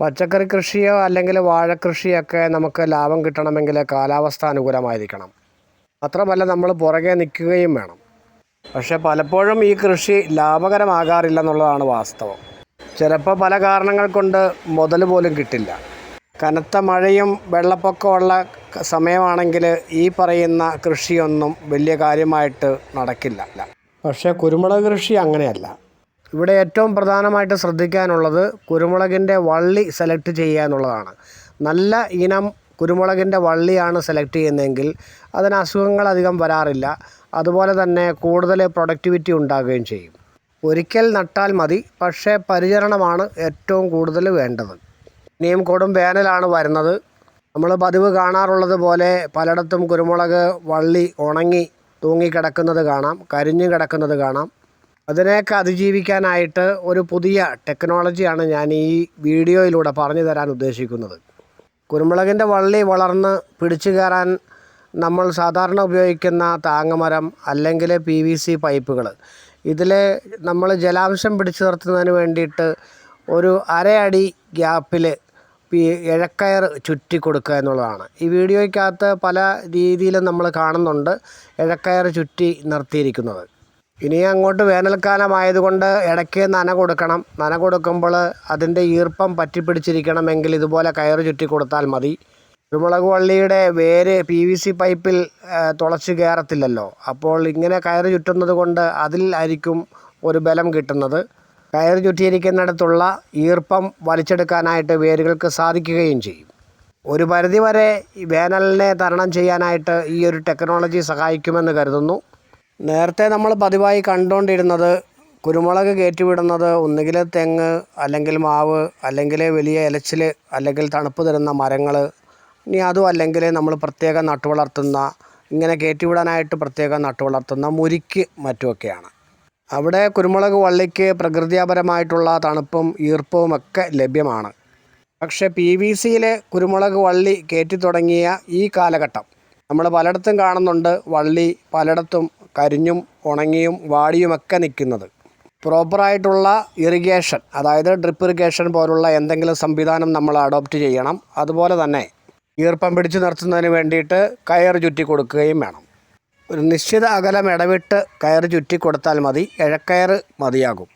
പച്ചക്കറി കൃഷിയോ അല്ലെങ്കിൽ വാഴക്കൃഷിയൊക്കെ നമുക്ക് ലാഭം കിട്ടണമെങ്കിൽ കാലാവസ്ഥ അനുകൂലമായിരിക്കണം. മാത്രമല്ല നമ്മൾ പുറകെ നിൽക്കുകയും വേണം. പക്ഷേ പലപ്പോഴും ഈ കൃഷി ലാഭകരമാകാറില്ല എന്നുള്ളതാണ് വാസ്തവം. ചിലപ്പോൾ പല കാരണങ്ങൾ കൊണ്ട് മുതൽ പോലും കിട്ടില്ല. കനത്ത മഴയും വെള്ളപ്പൊക്കമുള്ള സമയമാണെങ്കിൽ ഈ പറയുന്ന കൃഷിയൊന്നും വലിയ കാര്യമായിട്ട് നടക്കില്ല. പക്ഷേ കുരുമുളക് കൃഷി അങ്ങനെയല്ല. ഇവിടെ ഏറ്റവും പ്രധാനമായിട്ട് ശ്രദ്ധിക്കാനുള്ളത് കുരുമുളകിന്റെ വള്ളി സെലക്ട് ചെയ്യുക എന്നുള്ളതാണ്. നല്ല ഇനം കുരുമുളകിന്റെ വള്ളിയാണ് സെലക്ട് ചെയ്യുന്നതെങ്കിൽ അതിന് അസുഖങ്ങൾ അധികം വരാറില്ല. അതുപോലെ തന്നെ കൂടുതൽ പ്രൊഡക്ടിവിറ്റി ഉണ്ടാകുകയും ചെയ്യും. ഒരിക്കൽ നട്ടാൽ മതി പക്ഷേ പരിചരണമാണ് ഏറ്റവും കൂടുതൽ വേണ്ടത്. ഇനിയും കൊടും വേനലാണ് വരുന്നത്. നമ്മൾ പതിവ് കാണാറുള്ളത് പോലെ പലയിടത്തും കുരുമുളക് വള്ളി ഉണങ്ങി തൂങ്ങിക്കിടക്കുന്നത് കാണാം കരിഞ്ഞു കിടക്കുന്നത് കാണാം. അതിനെയൊക്കെ അതിജീവിക്കാനായിട്ട് ഒരു പുതിയ ടെക്നോളജിയാണ് ഞാൻ ഈ വീഡിയോയിലൂടെ പറഞ്ഞു തരാൻ ഉദ്ദേശിക്കുന്നത്. കുരുമുളകിന്റെ വള്ളി വളർന്ന് പിടിച്ചു കയറാൻ നമ്മൾ സാധാരണ ഉപയോഗിക്കുന്ന താങ്ങമരം അല്ലെങ്കിൽ പി വി സി പൈപ്പുകൾ. ഇതിൽ നമ്മൾ ജലാംശം പിടിച്ചു നിർത്തുന്നതിന് വേണ്ടിയിട്ട് ഒരു അര അടി ഗ്യാപ്പിൽ ഇഴക്കയർ ചുറ്റി കൊടുക്കുക എന്നുള്ളതാണ്. ഈ വീഡിയോയ്ക്കകത്ത് പല രീതിയിലും നമ്മൾ കാണുന്നുണ്ട് ഇഴക്കയർ ചുറ്റി നിർത്തിയിരിക്കുന്നത്. ഇനി അങ്ങോട്ട് വേനൽക്കാലമായതുകൊണ്ട് ഇടയ്ക്ക് നന കൊടുക്കണം. നന കൊടുക്കുമ്പോൾ അതിന്റെ ഈർപ്പം പറ്റിപ്പിടിച്ചിരിക്കണമെങ്കിൽ ഇതുപോലെ കയറ് ചുറ്റി കൊടുത്താൽ മതി. കുരുമുളക് വള്ളിയുടെ വേര് പി വി സി പൈപ്പിൽ തുളച്ച് കയറത്തില്ലല്ലോ. അപ്പോൾ ഇങ്ങനെ കയറ് ചുറ്റുന്നത് കൊണ്ട് അതിൽ ആയിരിക്കും ഒരു ബലം കിട്ടുന്നത്. കയറ് ചുറ്റിയിരിക്കുന്നിടത്തുള്ള ഈർപ്പം വലിച്ചെടുക്കാനായിട്ട് വേരുകൾക്ക് സാധിക്കുകയും ചെയ്യും. ഒരു പരിധിവരെ വേനലിനെ തരണം ചെയ്യാനായിട്ട് ഈ ഒരു ടെക്നോളജി സഹായിക്കുമെന്ന് കരുതുന്നു. നേരത്തെ നമ്മൾ പതിവായി കണ്ടുകൊണ്ടിരുന്നത് കുരുമുളക് കയറ്റിവിടുന്നത് ഒന്നുകിൽ തെങ്ങ് അല്ലെങ്കിൽ മാവ് അല്ലെങ്കിൽ വലിയ ഇലച്ചിൽ അല്ലെങ്കിൽ തണുപ്പ് തരുന്ന മരങ്ങൾ ഇനി അതും അല്ലെങ്കിൽ നമ്മൾ പ്രത്യേകം നട്ടുവളർത്തുന്ന ഇങ്ങനെ കയറ്റിവിടാനായിട്ട് പ്രത്യേകം നട്ടുവളർത്തുന്ന മുരിക്ക് മറ്റുമൊക്കെയാണ്. അവിടെ കുരുമുളക് വള്ളിക്ക് പ്രകൃതിപരമായിട്ടുള്ള തണുപ്പും ഈർപ്പവും ഒക്കെ ലഭ്യമാണ്. പക്ഷേ പി വി സിയിലെ കുരുമുളക് വള്ളി കയറ്റി തുടങ്ങിയ ഈ കാലഘട്ടം നമ്മൾ പലയിടത്തും കാണുന്നുണ്ട് വള്ളി പലയിടത്തും കരിഞ്ഞും ഉണങ്ങിയും വാടിയുമൊക്കെ നിൽക്കുന്നത്. പ്രോപ്പറായിട്ടുള്ള ഇറിഗേഷൻ അതായത് ഡ്രിപ്പ് ഇറിഗേഷൻ പോലുള്ള എന്തെങ്കിലും സംവിധാനം നമ്മൾ അഡോപ്റ്റ് ചെയ്യണം. അതുപോലെ തന്നെ ഈർപ്പം പിടിച്ചു നിർത്തുന്നതിന് വേണ്ടിയിട്ട് കയർ ചുറ്റി കൊടുക്കുകയും വേണം. ഒരു നിശ്ചിത അകലം ഇടവിട്ട് കയർ ചുറ്റി കൊടുത്താൽ മതി ഇഴക്കയർ മതിയാകും.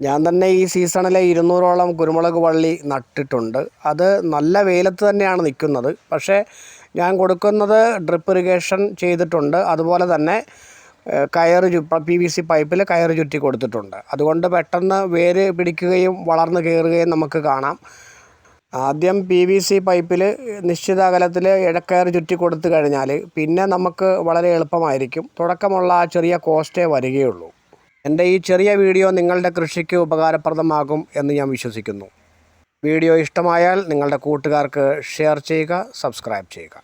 ഞാൻ തന്നെ ഈ സീസണിലെ ഇരുന്നൂറോളം കുരുമുളക് വള്ളി നട്ടിട്ടുണ്ട്. അത് നല്ല വെയിലത്ത് തന്നെയാണ് നിൽക്കുന്നത്. പക്ഷേ ഞാൻ കൊടുക്കുന്നത് ഡ്രിപ്പ് ഇറിഗേഷൻ ചെയ്തിട്ടുണ്ട്. അതുപോലെ തന്നെ ചു പി വി സി പൈപ്പിൽ കയർ ചുറ്റി കൊടുത്തിട്ടുണ്ട്. അതുകൊണ്ട് പെട്ടെന്ന് വേര് പിടിക്കുകയും വളർന്ന് കയറുകയും നമുക്ക് കാണാം. ആദ്യം പി വി സി പൈപ്പിൽ നിശ്ചിത അകലത്തിൽ ഇഴക്കയർ ചുറ്റി കൊടുത്തു കഴിഞ്ഞാൽ പിന്നെ നമുക്ക് വളരെ എളുപ്പമായിരിക്കും. തുടക്കമുള്ള ആ ചെറിയ കോസ്റ്റേ വരികയുള്ളൂ. എന്റെ ഈ ചെറിയ വീഡിയോ നിങ്ങളുടെ കൃഷിക്ക് ഉപകാരപ്രദമാകും എന്ന് ഞാൻ വിശ്വസിക്കുന്നു. വീഡിയോ ഇഷ്ടമായാൽ നിങ്ങളുടെ കൂട്ടുകാർക്ക് ഷെയർ ചെയ്യുക സബ്സ്ക്രൈബ് ചെയ്യുക.